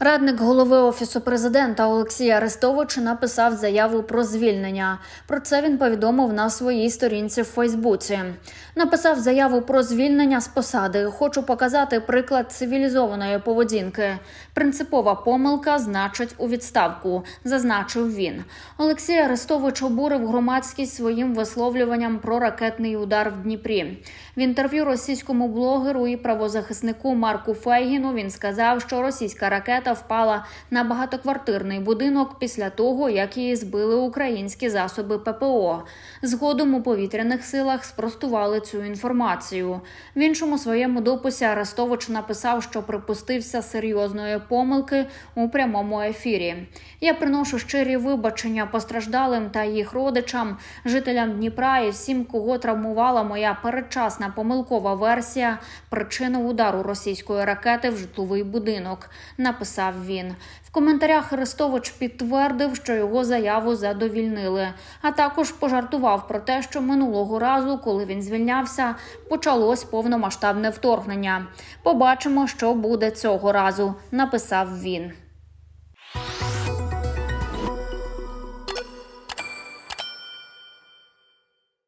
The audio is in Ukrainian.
Радник голови офісу президента Олексій Арестович написав заяву про звільнення. Про це він повідомив на своїй сторінці в Фейсбуці. Написав заяву про звільнення з посади. Хочу показати приклад цивілізованої поведінки. Принципова помилка значить у відставку, зазначив він. Олексій Арестович обурив громадськість своїм висловлюванням про ракетний удар в Дніпрі. В інтерв'ю російському блогеру і правозахиснику Марку Фейгіну він сказав, що російська ракета впала на багатоквартирний будинок після того, як її збили українські засоби ППО. Згодом у повітряних силах спростували цю інформацію. В іншому своєму дописі Арестович написав, що припустився серйозної помилки у прямому ефірі. Я приношу щирі вибачення постраждалим та їх родичам, жителям Дніпра і всім, кого травмувала моя передчасна помилкова версія причини удару російської ракети в житловий будинок. Написав він. В коментарях Христович підтвердив, що його заяву задовільнили, а також пожартував про те, що минулого разу, коли він звільнявся, почалось повномасштабне вторгнення. Побачимо, що буде цього разу, написав він.